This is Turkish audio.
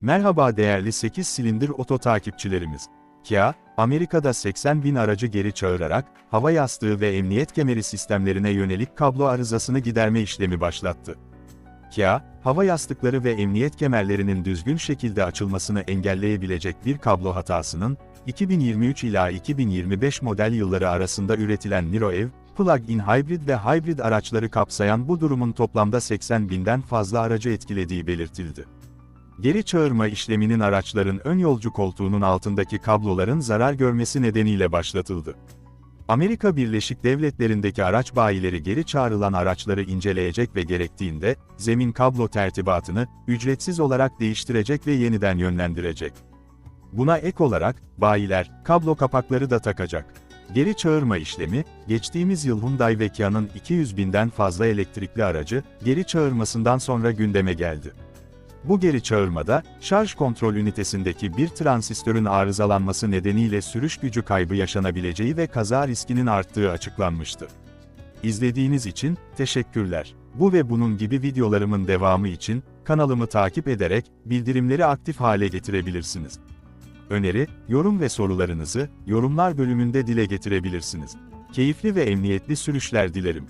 Merhaba değerli 8 silindir oto takipçilerimiz. Kia, Amerika'da 80 bin aracı geri çağırarak, hava yastığı ve emniyet kemeri sistemlerine yönelik kablo arızasını giderme işlemi başlattı. Kia, hava yastıkları ve emniyet kemerlerinin düzgün şekilde açılmasını engelleyebilecek bir kablo hatasının, 2023 ila 2025 model yılları arasında üretilen NiroEv, plug-in hybrid ve hybrid araçları kapsayan bu durumun toplamda 80 binden fazla aracı etkilediği belirtildi. Geri çağırma işleminin araçların ön yolcu koltuğunun altındaki kabloların zarar görmesi nedeniyle başlatıldı. Amerika Birleşik Devletleri'ndeki araç bayileri geri çağrılan araçları inceleyecek ve gerektiğinde, zemin kablo tertibatını, ücretsiz olarak değiştirecek ve yeniden yönlendirecek. Buna ek olarak, bayiler, kablo kapakları da takacak. Geri çağırma işlemi, geçtiğimiz yıl Hyundai ve Kia'nın 200 binden fazla elektrikli aracı, geri çağırmasından sonra gündeme geldi. Bu geri çağırmada, şarj kontrol ünitesindeki bir transistörün arızalanması nedeniyle sürüş gücü kaybı yaşanabileceği ve kaza riskinin arttığı açıklanmıştı. İzlediğiniz için teşekkürler. Bu ve bunun gibi videolarımın devamı için kanalımı takip ederek bildirimleri aktif hale getirebilirsiniz. Öneri, yorum ve sorularınızı yorumlar bölümünde dile getirebilirsiniz. Keyifli ve emniyetli sürüşler dilerim.